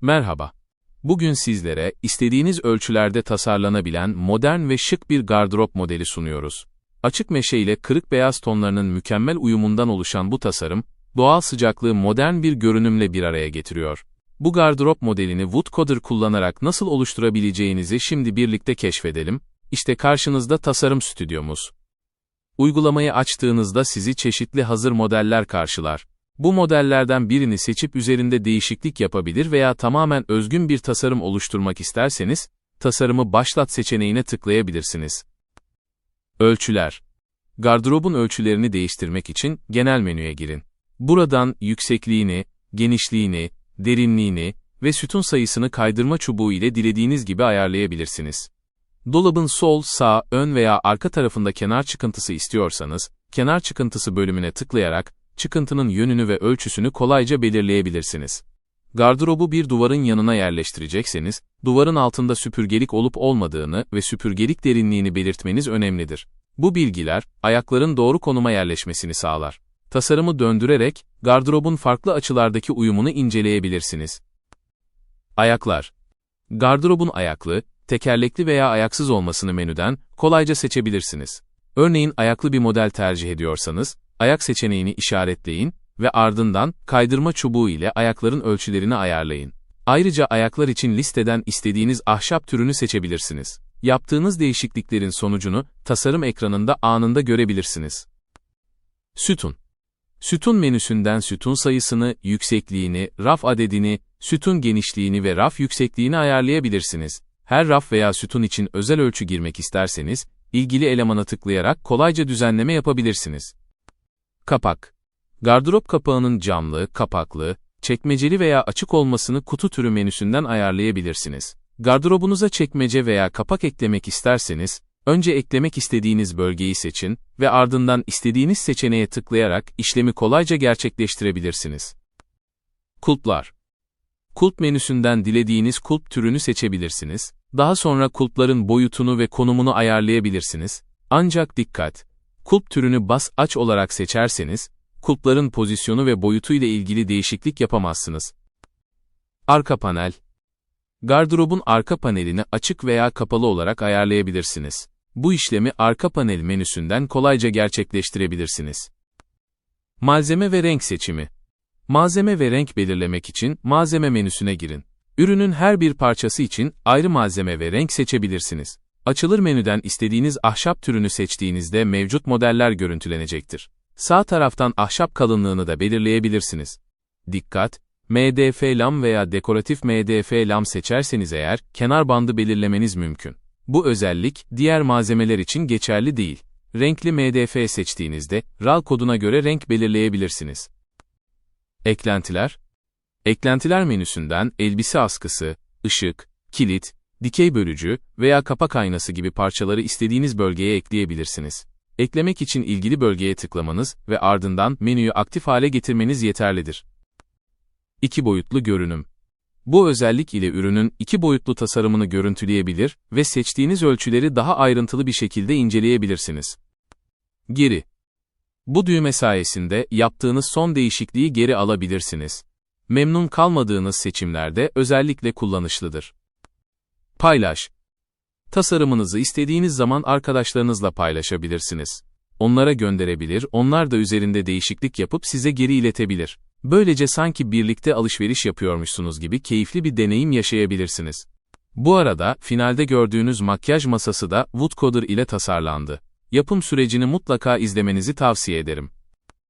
Merhaba. Bugün sizlere istediğiniz ölçülerde tasarlanabilen modern ve şık bir gardırop modeli sunuyoruz. Açık meşe ile kırık beyaz tonlarının mükemmel uyumundan oluşan bu tasarım, doğal sıcaklığı modern bir görünümle bir araya getiriyor. Bu gardırop modelini Woodcoder kullanarak nasıl oluşturabileceğinizi şimdi birlikte keşfedelim. İşte karşınızda tasarım stüdyomuz. Uygulamayı açtığınızda sizi çeşitli hazır modeller karşılar. Bu modellerden birini seçip üzerinde değişiklik yapabilir veya tamamen özgün bir tasarım oluşturmak isterseniz, tasarımı başlat seçeneğine tıklayabilirsiniz. Ölçüler. Gardırobun ölçülerini değiştirmek için genel menüye girin. Buradan yüksekliğini, genişliğini, derinliğini ve sütun sayısını kaydırma çubuğu ile dilediğiniz gibi ayarlayabilirsiniz. Dolabın sol, sağ, ön veya arka tarafında kenar çıkıntısı istiyorsanız, kenar çıkıntısı bölümüne tıklayarak, çıkıntının yönünü ve ölçüsünü kolayca belirleyebilirsiniz. Gardırobu bir duvarın yanına yerleştirecekseniz, duvarın altında süpürgelik olup olmadığını ve süpürgelik derinliğini belirtmeniz önemlidir. Bu bilgiler, ayakların doğru konuma yerleşmesini sağlar. Tasarımı döndürerek, gardırobun farklı açılardaki uyumunu inceleyebilirsiniz. Ayaklar Gardırobun ayaklı, tekerlekli veya ayaksız olmasını menüden kolayca seçebilirsiniz. Örneğin ayaklı bir model tercih ediyorsanız, ayak seçeneğini işaretleyin ve ardından kaydırma çubuğu ile ayakların ölçülerini ayarlayın. Ayrıca ayaklar için listeden istediğiniz ahşap türünü seçebilirsiniz. Yaptığınız değişikliklerin sonucunu tasarım ekranında anında görebilirsiniz. Sütun Sütun menüsünden sütun sayısını, yüksekliğini, raf adedini, sütun genişliğini ve raf yüksekliğini ayarlayabilirsiniz. Her raf veya sütun için özel ölçü girmek isterseniz, ilgili elemana tıklayarak kolayca düzenleme yapabilirsiniz. Kapak Gardırop kapağının camlı, kapaklı, çekmeceli veya açık olmasını kutu türü menüsünden ayarlayabilirsiniz. Gardırobunuza çekmece veya kapak eklemek isterseniz, önce eklemek istediğiniz bölgeyi seçin ve ardından istediğiniz seçeneğe tıklayarak işlemi kolayca gerçekleştirebilirsiniz. Kulplar Kulp menüsünden dilediğiniz kulp türünü seçebilirsiniz. Daha sonra kulpların boyutunu ve konumunu ayarlayabilirsiniz. Ancak dikkat! Kulp türünü bas aç olarak seçerseniz, kulpların pozisyonu ve boyutu ile ilgili değişiklik yapamazsınız. Arka panel Gardırobun arka panelini açık veya kapalı olarak ayarlayabilirsiniz. Bu işlemi arka panel menüsünden kolayca gerçekleştirebilirsiniz. Malzeme ve renk seçimi Malzeme ve renk belirlemek için malzeme menüsüne girin. Ürünün her bir parçası için ayrı malzeme ve renk seçebilirsiniz. Açılır menüden istediğiniz ahşap türünü seçtiğinizde mevcut modeller görüntülenecektir. Sağ taraftan ahşap kalınlığını da belirleyebilirsiniz. Dikkat! MDF lam veya dekoratif MDF lam seçerseniz eğer, kenar bandı belirlemeniz mümkün. Bu özellik, diğer malzemeler için geçerli değil. Renkli MDF seçtiğinizde, RAL koduna göre renk belirleyebilirsiniz. Eklentiler Eklentiler menüsünden elbise askısı, ışık, kilit, dikey bölücü veya kapak aynası gibi parçaları istediğiniz bölgeye ekleyebilirsiniz. Eklemek için ilgili bölgeye tıklamanız ve ardından menüyü aktif hale getirmeniz yeterlidir. İki boyutlu görünüm. Bu özellik ile ürünün iki boyutlu tasarımını görüntüleyebilir ve seçtiğiniz ölçüleri daha ayrıntılı bir şekilde inceleyebilirsiniz. Geri. Bu düğme sayesinde yaptığınız son değişikliği geri alabilirsiniz. Memnun kalmadığınız seçimlerde özellikle kullanışlıdır. Paylaş. Tasarımınızı istediğiniz zaman arkadaşlarınızla paylaşabilirsiniz. Onlara gönderebilir, onlar da üzerinde değişiklik yapıp size geri iletebilir. Böylece sanki birlikte alışveriş yapıyormuşsunuz gibi keyifli bir deneyim yaşayabilirsiniz. Bu arada, finalde gördüğünüz makyaj masası da Woodcoder ile tasarlandı. Yapım sürecini mutlaka izlemenizi tavsiye ederim.